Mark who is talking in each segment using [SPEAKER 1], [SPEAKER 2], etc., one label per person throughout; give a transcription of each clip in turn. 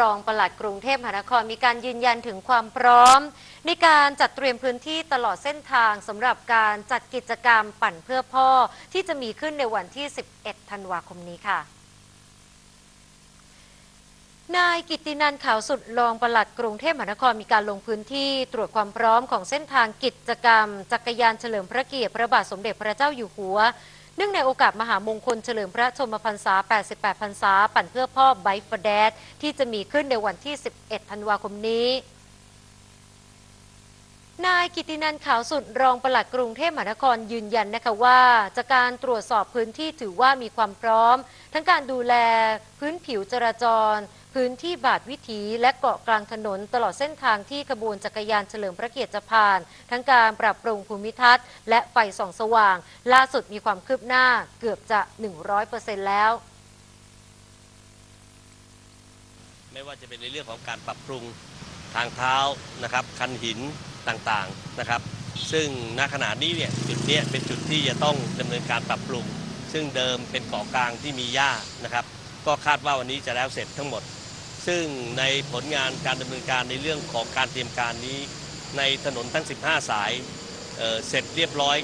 [SPEAKER 1] รองปลัดกรุงเทพมหานครมีการยืนยันถึงความพร้อม ในการจัดเตรียมพื้นที่ตลอดเส้นทางสำหรับการจัดกิจกรรมปั่นเพื่อพ่อที่จะมีขึ้นในวันที่ 11 ธันวาคมนี้ค่ะนายกิตินันท์ขาวสุดรองปลัดกรุงเทพมหานครมีการลงพื้นที่ตรวจความพร้อมของเส้นทางกิจกรรม จักรยานเฉลิมพระเกียรติพระบาทสมเด็จพระเจ้าอยู่หัว เนื่องในโอกาสมหามงคลเฉลิมพระชนมพรรษา 88 พรรษา ปั่นเพื่อพ่อไบฟ์แดดที่จะมีขึ้นในวันที่ 11 ธันวาคมนี้นายกิตินันท์ขาวสุดรองปลัดกรุงเทพมหานครยืนยันนะคะว่า จากการตรวจสอบพื้นที่ถือว่ามีความพร้อม ทั้งการดูแลพื้นผิวจราจร พื้นที่บาดวิถีและเกาะกลางถนน ตลอดเส้นทางที่ขบวนจักรยานเฉลิมพระเกียรติจะผ่าน ทั้งการปรับปรุงภูมิทัศน์ และไฟส่องสว่าง ล่าสุดมีความคืบหน้าเกือบจะ 100%แล้ว
[SPEAKER 2] ไม่ว่าจะเป็นในเรื่องของการปรับปรุงทางเท้านะครับคันหินต่างๆนะครับ ซึ่งณขณะนี้เนี่ยจุดเนี้ยเป็นจุดที่จะต้องดำเนินการปรับปรุง ซึ่งเดิมเป็นเกาะกลางที่มีหญ้านะครับ ก็คาดว่าวันนี้จะแล้วเสร็จทั้งหมด ซึ่งในผลงานการดำเนินการในเรื่องของการเตรียมการนี้ ในถนนทั้ง 15 สายเเสร็จเรียบร้อย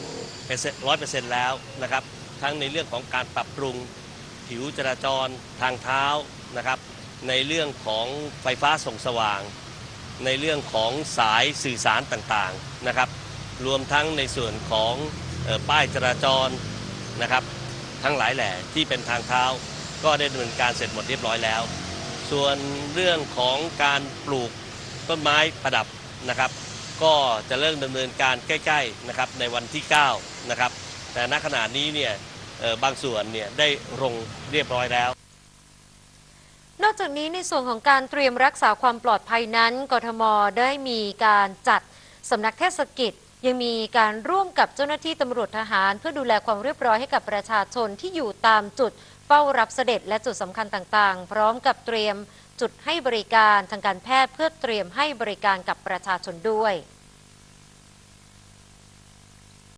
[SPEAKER 2] ร้อยเปอร์เซ็นต์แล้วนะครับ ทั้งในเรื่องของการปรับปรุงผิวจราจรทางเท้านะครับ ในเรื่องของไฟฟ้าส่องสว่าง ในเรื่องของสายสื่อสารต่างๆนะครับ รวมทั้งในส่วนของออป้ายจราจรนะครับ ทั้งหลายแหล่ที่เป็นทางเท้าก็ได้ดำเนินการเสร็จหมดเรียบร้อยแล้ว ส่วนเรื่องของการปลูกต้นไม้ประดับนะครับ ก็จะเริ่มดำเนินการใกล้ๆนะครับในวันที่9นะครับแต่ณขณะนี้เนี่ยบางส่วนเนี่ยได้ลงเรียบร้อยแล้ว
[SPEAKER 1] นอกจากนี้ในส่วนของการเตรียมรักษาความปลอดภัยนั้นกทมได้มีการจัดสำนักเทศกิจยังมีการร่วมกับเจ้าหน้าที่ตำรวจทหาร เพื่อดูแลความเรียบร้อยให้กับประชาชนที่อยู่ตามจุด เฝ้ารับเสด็จและจุดสำคัญต่างๆ พร้อมกับเตรียมจุดให้บริการทางการแพทย์เพื่อเตรียมให้บริการกับประชาชนด้วย